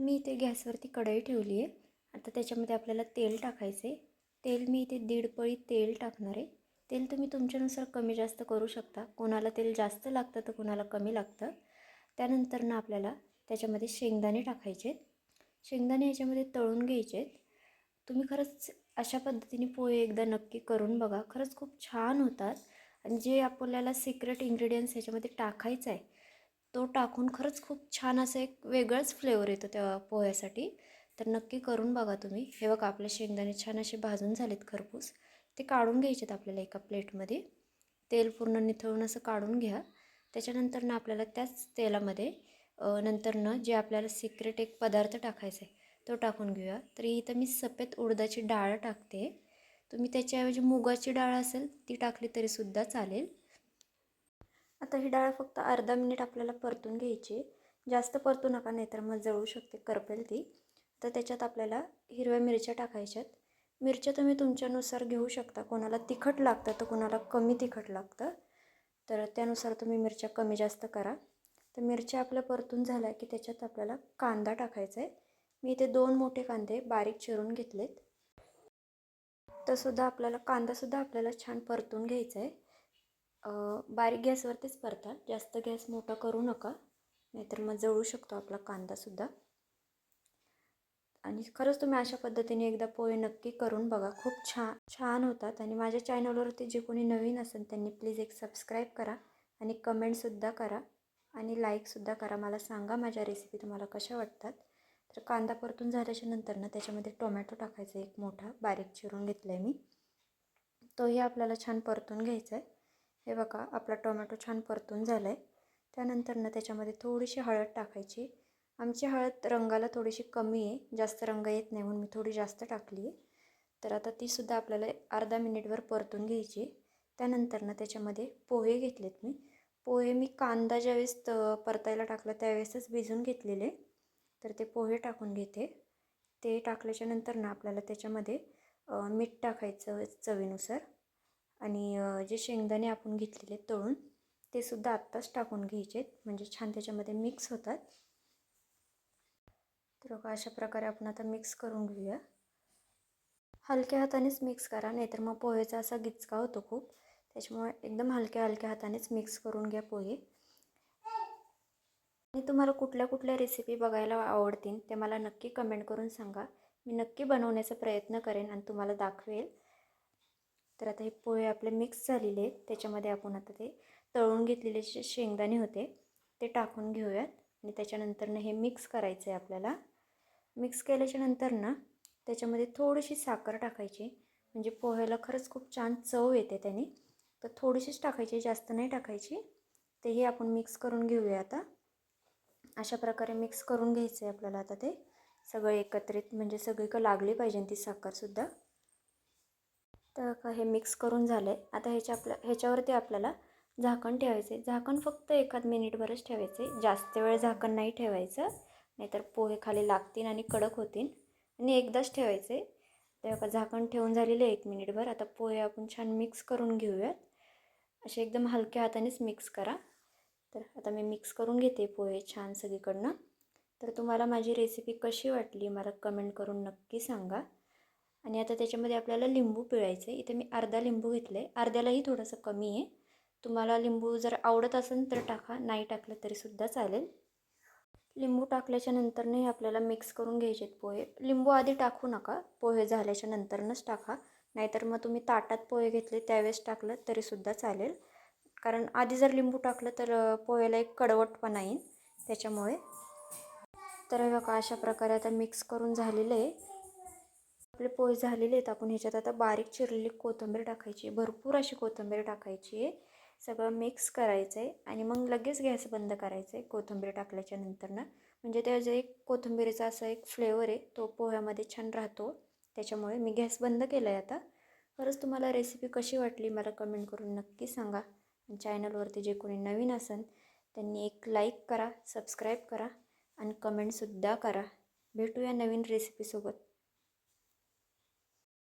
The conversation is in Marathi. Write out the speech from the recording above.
मी इथे गॅसवरती कढई ठेवली आहे. आता त्याच्यामध्ये आपल्याला तेल टाकायचं आहे. तेल मी इथे दीड पळी तेल टाकणार आहे. तेल तुम्ही तुमच्यानुसार कमी जास्त करू शकता. कोणाला तेल जास्त लागतं तर कोणाला कमी लागतं. त्यानंतर ना आपल्याला त्याच्यामध्ये शेंगदाणे टाकायचे आहेत. शेंगदाणे याच्यामध्ये तळून घ्यायचे आहेत. तुम्ही खरंच अशा पद्धतीने पोहे एकदा नक्की करून बघा. खरंच खूप छान होतात. आणि जे आपल्याला सिक्रेट इन्ग्रेडियंट्स ह्याच्यामध्ये टाकायचं आहे तो टाकून खरंच खूप छान असं एक वेगळंच फ्लेवर येतो त्या पोह्यासाठी. तर नक्की करून बघा तुम्ही. हे बघा आपले शेंगदाणे छान असे भाजून झालेत खरपूस. ते काढून घ्यायचे आहेत आपल्याला एका प्लेटमध्ये. तेल पूर्ण निथळून असं काढून घ्या. त्याच्यानंतर ना आपल्याला त्याच तेलामध्ये नंतर ना जे आपल्याला सिक्रेट एक पदार्थ टाकायचा आहे तो टाकून घेऊया. तर इथं मी सफेद उडदाची डाळ टाकते. तुम्ही त्याच्याऐवजी मुगाची डाळ असेल ती टाकली तरीसुद्धा चालेल. आता ही डाळ फक्त अर्धा मिनिट आपल्याला परतून घ्यायची जास्त परतू नका नाहीतर मग जळू शकते करपेल ती. तर त्याच्यात आपल्याला हिरव्या मिरच्या टाकायच्यात. मिरच्या तुम्ही तुमच्यानुसार घेऊ शकता. कोणाला तिखट लागतं तर कोणाला कमी तिखट लागतं. तर त्यानुसार तुम्ही मिरच्या कमी जास्त करा. तर मिरच्या आपल्या परतून झाल्या की त्याच्यात आपल्याला कांदा टाकायचा आहे. मी इथे दोन मोठे कांदे बारीक चिरून घेतलेत. तर सुद्धा आपल्याला कांदासुद्धा आपल्याला छान परतून घ्यायचा आहे. बारीक गॅसवरतीच परता जास्त गॅस मोठा करू नका. नाहीतर मग जळू शकतो आपला कांदासुद्धा आणि खरंच तुम्ही अशा पद्धतीने एकदा पोहे नक्की करून बघा. खूप छान छान होतात. आणि माझ्या चॅनलवरती जे कोणी नवीन असेल त्यांनी प्लीज एक सबस्क्राईब करा. आणि कमेंटसुद्धा करा. आणि लाईकसुद्धा करा. मला सांगा माझ्या रेसिपी तुम्हाला कशा वाटतात. तर कांदा परतून झाल्याच्यानंतर ना त्याच्यामध्ये टोमॅटो टाकायचा. एक मोठा बारीक चिरून घेतला आहे मी. तोही आपल्याला छान परतून घ्यायचा आहे हे बघा आपला टोमॅटो छान परतून झाला आहे त्यानंतर ना त्याच्यामध्ये थोडीशी हळद टाकायची. आमची हळद रंगाला थोडीशी कमी आहे जास्त रंग येत नाही म्हणून मी थोडी जास्त टाकली आहे. तर आता तीसुद्धा आपल्याला अर्धा मिनिटभर परतून घ्यायची त्यानंतर ना त्याच्यामध्ये पोहे घेतलेत मी. पोहे मी कांदा ज्यावेळेस परतायला टाकला त्यावेळेसच भिजून घेतलेले. तर ते पोहे टाकून घेते. ते टाकल्याच्या नंतर ना आपल्याला त्याच्यामध्ये मीठ टाकायचं चवीनुसार. आणि जे शेंगदाणे आपण घेतलेले तळून ते सुद्धा आत्ताच टाकून घ्यायचे म्हणजे छान त्याच्यामध्ये मिक्स होतात. तर बघा अशा प्रकारे आपण आता मिक्स करून घेऊया. हलक्या हातानेच मिक्स करा नाहीतर मग पोहेचा असा गिचका होतो खूप. त्याच्यामुळे एकदम हलक्या हलक्या हातानेच मिक्स करून घ्या पोहे. आणि तुम्हाला कुठल्या कुठल्या रेसिपी बघायला आवडतील ते मला नक्की कमेंट करून सांगा. मी नक्की बनवण्याचा प्रयत्न करेन आणि तुम्हाला दाखवेल. तर आता हे पोहे आपले मिक्स झालेले आहेत. त्याच्यामध्ये आपण आता ते तळून घेतलेले जे शेंगदाणे होते ते टाकून घेऊयात. आणि त्याच्यानंतरनं हे मिक्स करायचं आहे आपल्याला. मिक्स केल्याच्यानंतर ना त्याच्यामध्ये थोडीशी साखर टाकायची. म्हणजे पोह्याला खरंच खूप छान चव येते त्याने. तर थोडीशीच टाकायची जास्त नाही टाकायची. तेही आपण मिक्स करून घेऊया आता. अशा प्रकारे मिक्स करून घ्यायचं आहे आपल्याला आता ते. सगळे एकत्रित म्हणजे सगळीकडं लागली पाहिजे ती साखरसुद्धा तर हे मिक्स करून झालं आहे आता ह्याच्या आपल्या ह्याच्यावरती आपल्याला झाकण ठेवायचं आहे झाकण फक्त एखाद मिनिटभरच ठेवायचं आहे जास्त वेळ झाकण नाही ठेवायचं. नाहीतर पोहे खाली लागतील आणि कडक होतील. आणि एकदाच ठेवायचे तेव्हा झाकण ठेवून झालेले एक मिनिटभर. आता पोहे आपण छान मिक्स करून घेऊयात. असे एकदम हलक्या हातानेच मिक्स करा. तर आता मी मिक्स करून घेते पोहे छान सगळीकडनं. तर तुम्हाला माझी रेसिपी कशी वाटली मला कमेंट करून नक्की सांगा. आणि आता त्याच्यामध्ये आपल्याला लिंबू पिळायचं आहे इथे मी अर्धा लिंबू घेतलं आहे अर्ध्यालाही थोडंसं कमी आहे. तुम्हाला लिंबू जर आवडत असेल तर टाका. नाही टाकलं तरीसुद्धा चालेल. लिंबू टाकल्याच्या नंतरनंही आपल्याला मिक्स करून घ्यायचे आहेत पोहे. लिंबू आधी टाकू नका. पोहे झाल्याच्या नंतरनंच टाका. नाहीतर मग तुम्ही ताटात पोहे घेतले त्यावेळेस टाकलं तरीसुद्धा चालेल. कारण आधी जर लिंबू टाकलं तर पोह्याला एक कडवटपणा येईल त्याच्यामुळे. तर बघा अशा प्रकारे आता मिक्स करून झालेलं आहे. आपले पोहे झालेले आहेत. आपण ह्याच्यात आता बारीक चिरलेली कोथिंबीर टाकायची. भरपूर अशी कोथिंबीर टाकायची. आहे सगळं मिक्स करायचं आहे आणि मग लगेच गॅस बंद करायचं आहे कोथिंबीर टाकल्याच्या नंतरनं. म्हणजे जे एक कोथिंबीरीचा असा एक फ्लेवर आहे तो पोह्यामध्ये छान राहतो. त्याच्यामुळे मी गॅस बंद केला आहे आता. खरंच तुम्हाला रेसिपी कशी वाटली मला कमेंट करून नक्की सांगा. चॅनलवरती जे कोणी नवीन असेल त्यांनी एक लाईक करा सबस्क्राईब करा आणि कमेंटसुद्धा करा. भेटूया नवीन रेसिपीसोबत